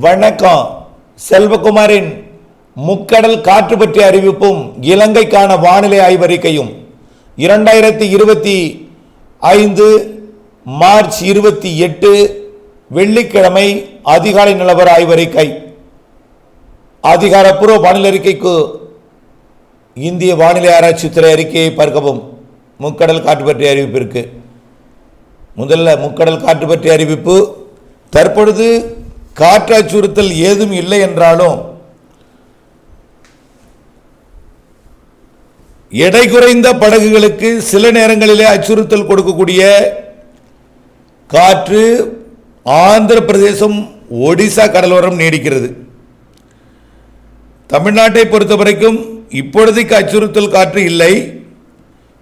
வணக்கம். செல்வகுமாரின் முக்கடல் காற்று பற்றிய அறிவிப்பும் இலங்கைக்கான வானிலை ஆய்வறிக்கையும் இரண்டாயிரத்தி இருபத்தி ஐந்து மார்ச் இருபத்தி எட்டு வெள்ளிக்கிழமை அதிகாலை நிலவர ஆய்வறிக்கை. அதிகாரப்பூர்வ வானிலை அறிக்கைக்கு இந்திய வானிலை ஆராய்ச்சித்துறை அறிக்கையை பார்க்கவும். முக்கடல் காற்று பற்றிய அறிவிப்பிற்கு முதல்ல முக்கடல் காற்று பற்றிய அறிவிப்பு. தற்பொழுது காற்று அச்சுறுத்தல் ஏதும் இல்லை என்றாலும் எடை குறைந்த படகுகளுக்கு சில நேரங்களிலே அச்சுறுத்தல் கொடுக்கக்கூடிய காற்று ஆந்திர பிரதேசம் ஒடிசா கடலோரம் நீடிக்கிறது. தமிழ்நாட்டை பொறுத்த வரைக்கும் இப்பொழுதைக்கு அச்சுறுத்தல் காற்று இல்லை.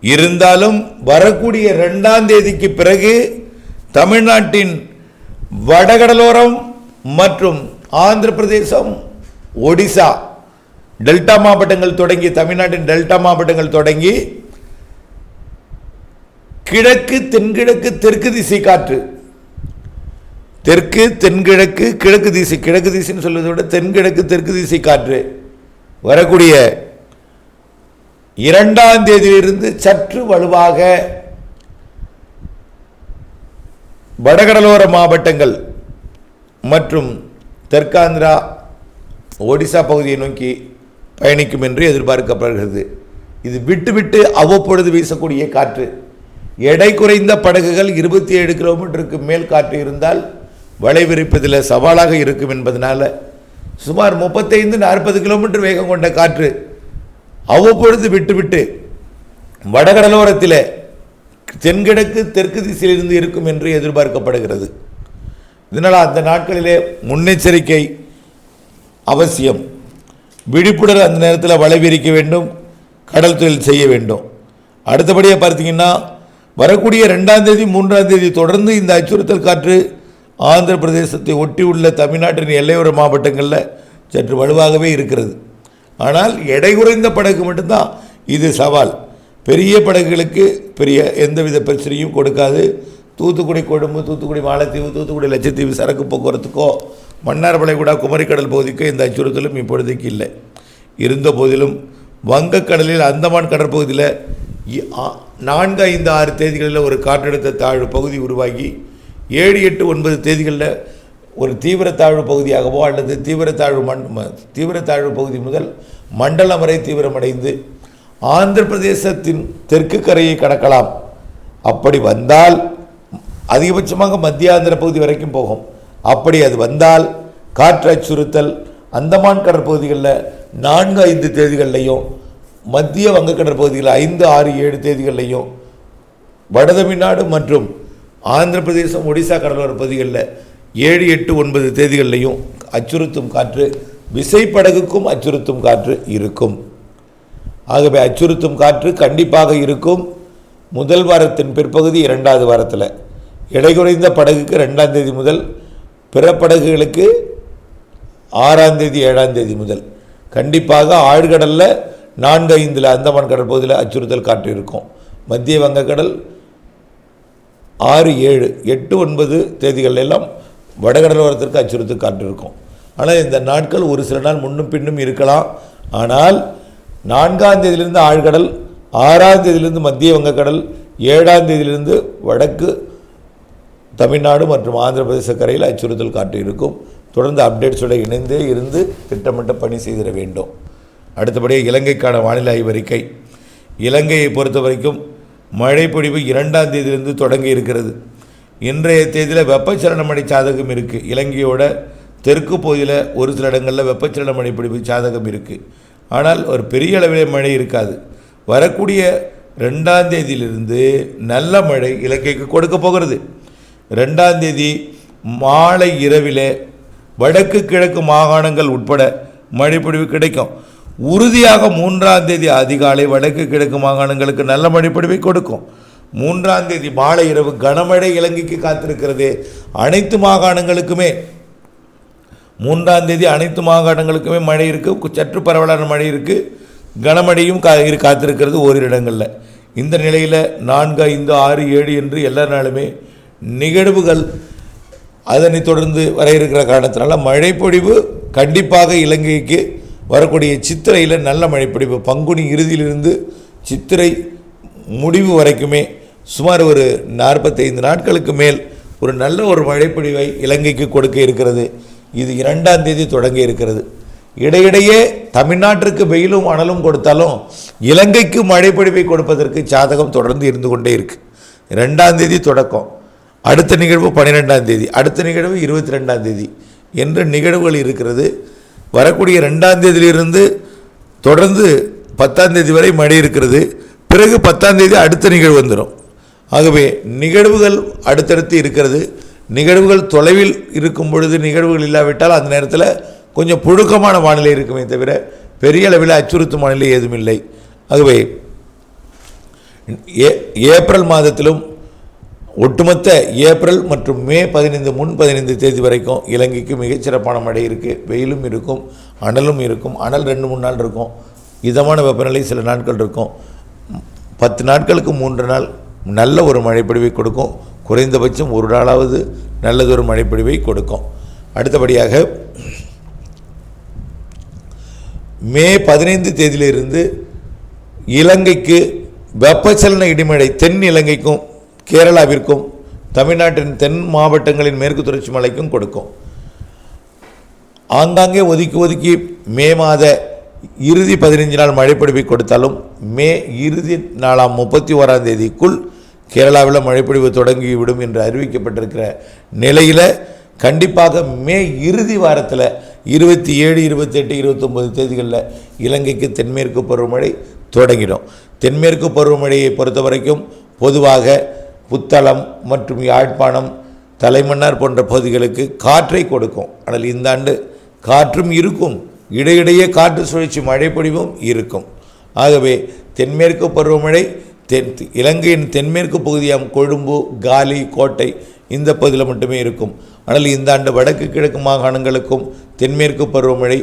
இருந்தாலும் வரக்கூடிய ரெண்டாம் தேதிக்கு பிறகு தமிழ்நாட்டின் வடகடலோரம் மற்றும் ஆந்திர பிரதேசம் ஒடிசா. டெல்டா மாவட்டங்கள் தொடங்கி தமிழ்நாட்டின் டெல்டா மாவட்டங்கள் தொடங்கி கிழக்கு தென்கிழக்கு தெற்கு திசை காற்று. தெற்கு தென்கிழக்கு கிழக்கு திசை கிழக்கு திசைன்னு சொல்வதை விட தென்கிழக்கு தெற்கு திசை காற்று. வரக்கூடிய இரண்டாம் தேதியிலிருந்து சற்று வலுவாக வடகடலோர மாவட்டங்கள் மற்றும் தெற்காந்திரா ஒடிசா பகுதியை நோக்கி பயணிக்கும் என்று எதிர்பார்க்கப்படுகிறது. இது விட்டு விட்டு அவ்வப்பொழுது வீசக்கூடிய காற்று. எடை குறைந்த படகுகள் இருபத்தி ஏழு கிலோமீட்டருக்கு மேல் காற்று இருந்தால் வலை விரிப்பதில் சவாலாக இருக்கும் என்பதனால் சுமார் முப்பத்தைந்து நாற்பது கிலோமீட்டர் வேகம் கொண்ட காற்று அவ்வப்பொழுது விட்டுவிட்டு வடகடலோரத்தில் தென்கிழக்கு தெற்கு திசையிலிருந்து இருக்கும் என்று எதிர்பார்க்கப்படுகிறது. இதனால் அந்த நாட்களிலே முன்னெச்சரிக்கை அவசியம். விழிப்புடன் அந்த நேரத்தில் வலை விரிக்க வேண்டும் கடல் தொழில் செய்ய வேண்டும். அடுத்தபடியாக பார்த்தீங்கன்னா வரக்கூடிய ரெண்டாம் தேதி மூன்றாம் தேதி தொடர்ந்து இந்த அச்சுறுத்தல் காற்று ஆந்திர பிரதேசத்தை ஒட்டி உள்ள தமிழ்நாட்டின் எல்லையோர மாவட்டங்களில் சற்று வலுவாகவே இருக்கிறது. ஆனால் எடை குறைந்த படகு மட்டும்தான் இது சவால். பெரிய படகுகளுக்கு பெரிய எந்தவித பிரச்சனையும் கொடுக்காது. தூத்துக்குடி கொழும்பு தூத்துக்குடி மாலத்தீவு தூத்துக்குடி லட்சத்தீவு சரக்கு போக்குவரத்துக்கோ மன்னார் வளைகுடா குமரிக்கடல் பகுதிக்கோ இந்த அச்சுறுத்தலும் இப்பொழுதைக்கு இல்லை. இருந்த போதிலும் வங்கக்கடலில் அந்தமான் கடற்பகுதியில் நான்கு ஐந்து ஆறு தேதிகளில் ஒரு காற்றழுத்த தாழ்வு பகுதி உருவாகி ஏழு எட்டு ஒன்பது தேதிகளில் ஒரு தீவிர தாழ்வு பகுதியாகவோ அல்லது தீவிர தாழ்வு மண் ம- தீவிர தாழ்வு பகுதி முதல் மண்டலம் வரை தீவிரமடைந்து ஆந்திர பிரதேசத்தின் தெற்கு கரையை கடக்கலாம். அப்படி வந்தால் அதிகபட்சமாக மத்தியாந்திர பகுதி வரைக்கும் போகும். அப்படி அது வந்தால் காற்று அச்சுறுத்தல் அந்தமான் கடற்பகுதிகளில் நான்கு ஐந்து தேதிகள்லையும் மத்திய வங்கக்கடற் பகுதிகளில் ஐந்து ஆறு ஏழு தேதிகள்லையும் வடதமிழ்நாடு மற்றும் ஆந்திர பிரதேசம் ஒடிசா கடலோர பகுதிகளில் ஏழு எட்டு ஒன்பது தேதிகள்லையும் அச்சுறுத்தும் காற்று விசைப்படகுக்கும் அச்சுறுத்தும் காற்று இருக்கும். ஆகவே அச்சுறுத்தும் காற்று கண்டிப்பாக இருக்கும். முதல் வாரத்தின் பிற்பகுதி இரண்டாவது வாரத்தில். எடை குறைந்த படகுக்கு ரெண்டாம் தேதி முதல் பிற படகுகளுக்கு ஆறாம் தேதி ஏழாம் தேதி முதல். கண்டிப்பாக ஆழ்கடலில் நான்கு ஐந்தில் அந்தமான் கடற்பகுதியில் அச்சுறுத்தல் காற்று இருக்கும் மத்திய வங்கக்கடல் ஆறு ஏழு எட்டு ஒன்பது தேதிகள் எல்லாம் வடகடலோரத்திற்கு அச்சுறுத்தல் காற்று இருக்கும் ஆனால் இந்த நாட்கள் ஒரு சில நாள் முன்னும் பின்னும் இருக்கலாம். ஆனால் நான்காம் தேதியிலிருந்து ஆழ்கடல் ஆறாம் தேதியிலிருந்து மத்திய வங்கக்கடல் ஏழாம் தேதியிலிருந்து வடக்கு தமிழ்நாடு மற்றும் ஆந்திர பிரதேச கரையில் அச்சுறுத்தல் காற்று இருக்கும். தொடர்ந்து அப்டேட்ஸோடு இணைந்தே இருந்து திட்டமிட்ட பணி செய்திட வேண்டும். அடுத்தபடியாக இலங்கைக்கான வானிலை ஆய்வறிக்கை. இலங்கையை பொறுத்த வரைக்கும் மழை பொழிவு இரண்டாம் தேதியிலிருந்து தொடங்கி இருக்கிறது. இன்றைய தேதியில் வெப்பச்சலனமடை சாதகம் இருக்குது இலங்கையோட தெற்கு பகுதியில் ஒரு சில இடங்களில் வெப்பச்சலனமடை பிடிப்பு சாதகம் இருக்குது ஆனால் ஒரு பெரிய அளவிலே மழை இருக்காது. வரக்கூடிய ரெண்டாம் தேதியிலிருந்து நல்ல மழை இலங்கைக்கு கொடுக்க போகிறது. ரெண்டாம் தேதி மாலை இரவிலே வடக்கு கிழக்கு மாகாணங்கள் உட்பட மழைப்பொழிவு கிடைக்கும். உறுதியாக மூன்றாம் தேதி அதிகாலை வடக்கு கிழக்கு மாகாணங்களுக்கு நல்ல மழைப்பொழிவை கொடுக்கும். மூன்றாம் தேதி மாலை இரவு கனமழை இலங்கைக்கு காத்திருக்கிறது அனைத்து மாகாணங்களுக்குமே. மூன்றாம் தேதி அனைத்து மாகாணங்களுக்குமே மழை இருக்குது சற்று பரவலான மழை இருக்குது கனமழையும் கா காத்திருக்கிறது ஓரிரு இடங்களில். இந்த நிலையில் நான்கு ஐந்து ஆறு ஏழு என்று எல்லா நாளுமே நிகழ்வுகள் அதனை தொடர்ந்து வர இருக்கிற காரணத்தினால மழைப்பொழிவு கண்டிப்பாக இலங்கைக்கு வரக்கூடிய சித்திரையில் நல்ல மழைப்பொழிவு. பங்குனி இறுதியிலிருந்து சித்திரை முடிவு வரைக்குமே சுமார் ஒரு நாற்பத்தைந்து நாட்களுக்கு மேல் ஒரு நல்ல ஒரு மழைப்பொழிவை இலங்கைக்கு கொடுக்க இருக்கிறது. இது இரண்டாம் தேதி தொடங்க இருக்கிறது. இடையிடையே தமிழ்நாட்டிற்கு வெயிலும் அனலும் கொடுத்தாலும் இலங்கைக்கு மழைப்பொழிவை கொடுப்பதற்கு சாதகம் தொடர்ந்து இருந்து கொண்டே இருக்குது ரெண்டாம் தேதி தொடக்கம். அடுத்த நிகழ்வு பன்னிரெண்டாம் தேதி அடுத்த நிகழ்வு இருபத்தி ரெண்டாம் தேதி என்று நிகழ்வுகள் இருக்கிறது. வரக்கூடிய ரெண்டாம் தேதியிலிருந்து தொடர்ந்து பத்தாம் தேதி வரை மழை இருக்கிறது. பிறகு பத்தாம் தேதி அடுத்த நிகழ்வு வந்துடும். ஆகவே நிகழ்வுகள் அடுத்தடுத்து இருக்கிறது. நிகழ்வுகள் தொலைவில் இருக்கும் பொழுது நிகழ்வுகள் இல்லாவிட்டால் அந்த நேரத்தில் கொஞ்சம் புழுக்கமான வானிலை இருக்குமே தவிர பெரிய அளவில் அச்சுறுத்தும் வானிலை எதுவும் இல்லை. ஆகவே ஏ ஏப்ரல் மாதத்திலும் ஒட்டுமொத்த ஏப்ரல் மற்றும் மே பதினைந்து முன் பதினைந்து தேதி வரைக்கும் இலங்கைக்கு மிகச்சிறப்பான மழை இருக்குது வெயிலும் இருக்கும் அனலும் இருக்கும் அனல் ரெண்டு மூணு நாள் இருக்கும். இதமான வெப்பநிலை சில நாட்கள் இருக்கும். பத்து நாட்களுக்கு மூன்று நாள் நல்ல ஒரு மழைப்பொழிவை கொடுக்கும். குறைந்தபட்சம் ஒரு நாளாவது நல்லதொரு மழைப்பொழிவை கொடுக்கும். அடுத்தபடியாக மே பதினைந்து தேதியிலிருந்து இலங்கைக்கு வெப்பச்சலன இடிமழை தென் இலங்கைக்கும் கேரளாவிற்கும் தமிழ்நாட்டின் தென் மாவட்டங்களின் மேற்கு தொடர்ச்சி மலைக்கும் கொடுக்கும். ஆங்காங்கே ஒதுக்கி ஒதுக்கி மே மாத இறுதி பதினைஞ்சு நாள் மழைப்பொழிவை கொடுத்தாலும் மே இறுதி நாளாம் முப்பத்தி ஓராம் தேதிக்குள் கேரளாவில் மழைப்பொழிவு தொடங்கிவிடும் என்று அறிவிக்கப்பட்டிருக்கிற நிலையில் கண்டிப்பாக மே இறுதி வாரத்தில் இருபத்தி ஏழு இருபத்தெட்டு இருபத்தொம்பது தேதிகளில் இலங்கைக்கு தென்மேற்கு பருவமழை தொடங்கிடும். தென்மேற்கு பருவமழையை பொறுத்த வரைக்கும் பொதுவாக புத்தளம் மற்றும் யாழ்ப்பாணம் தலைமன்னார் போன்ற பகுதிகளுக்கு காற்றை கொடுக்கும். ஆனால் இந்த ஆண்டு காற்றும் இருக்கும். இடையிடையே காற்று சுழற்சி மழைப்பொழிவும் இருக்கும். ஆகவே தென்மேற்கு பருவமழை தென் இலங்கையின் தென்மேற்கு பகுதியாம் கொழும்பு காலி கோட்டை இந்த பகுதியில் மட்டுமே இருக்கும். ஆனால் இந்த ஆண்டு வடக்கு கிழக்கு மாகாணங்களுக்கும் தென்மேற்கு பருவமழை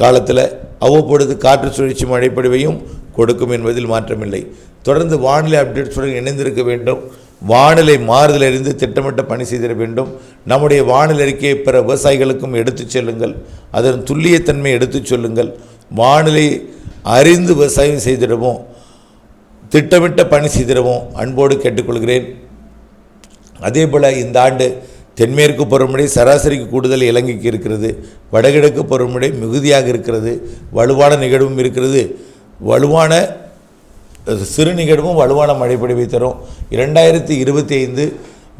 காலத்தில் அவ்வப்பொழுது காற்று சுழற்சி மழைப்பொழிவையும் கொடுக்கும் என்பதில் மாற்றமில்லை. தொடர்ந்து வானிலை அப்டேட்ஸுடன் இணைந்திருக்க வேண்டும். வானிலை மாறுதல் அறிந்து திட்டமிட்ட பணி செய்திட வேண்டும். நம்முடைய வானிலை அறிக்கையை பிற விவசாயிகளுக்கும் எடுத்துச் செல்லுங்கள். அதன் துல்லியத்தன்மை எடுத்துச் சொல்லுங்கள். வானிலை அறிந்து விவசாயம் செய்திடவும் திட்டமிட்ட பணி செய்திடவும் அன்போடு கேட்டுக்கொள்கிறேன். அதேபோல் இந்த ஆண்டு தென்மேற்கு பருவமழை சராசரிக்கு கூடுதல் இலங்கைக்கு இருக்கிறது. வடகிழக்கு பருவமழை மிகுதியாக இருக்கிறது. வலுவான நிகழ்வும் இருக்கிறது. வலுவான சிறு நிகழ்வும் வலுவான மழைப்பொழிவை தரும். இரண்டாயிரத்தி இருபத்தி ஐந்து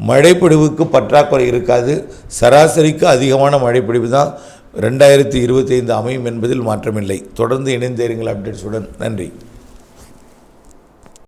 மழைப்பொழிவுக்கு பற்றாக்குறை இருக்காது. சராசரிக்கு அதிகமான மழைப்பொழிவு தான் ரெண்டாயிரத்தி இருபத்தி ஐந்து அமையும் என்பதில் மாற்றமில்லை. தொடர்ந்து இணைந்தேருங்கள் அப்டேட்ஸுடன். நன்றி.